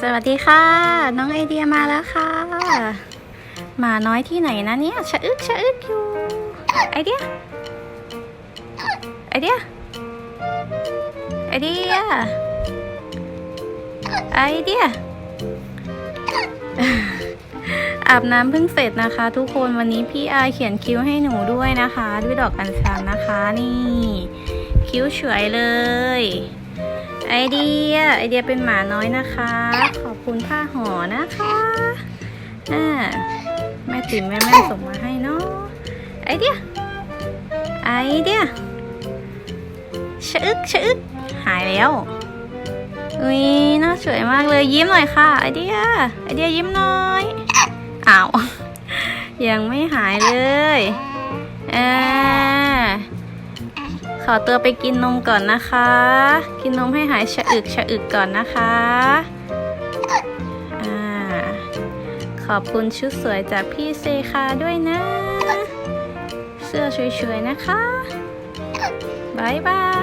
สวัสดีค่ะ น้องไอเดียมาแล้วค่ะหมาน้อยที่ไหนนะเนี่ยชะอึกชะอึกอยู่ไอเดียไอเดียไอเดียไอเดียอาบน้ำเพิ่งเสร็จนะคะ ทุกคนวันนี้พี่อาเขียนคิ้วให้หนูด้วยนะคะ ด้วยดอกกัญชันนะคะ นี่ คิ้วสวยเลย ไอเดีย ไอเดียเป็นหมาน้อยนะคะ ขอบคุณผ้าห่อนะคะอ่าแม่ติ๋มแม่แม่ส่งมาให้เนาะไอเดีย ไอเดียชะอึกชะอึกหายแล้วอุ้ยน่าสวยมากเลยยิ้มหน่อยค่ะ ไอเดีย ไอเดียยิ้มหน่อยอ้าวยังไม่หายเลยอ่า ขอตัวไปกินนมก่อนนะคะ กินนมให้หายชะอึกชะอึกก่อนนะคะอ่าขอบคุณชุดสวยจากพี่เซคาด้วยนะ เสื้อสวยๆนะคะบายบาย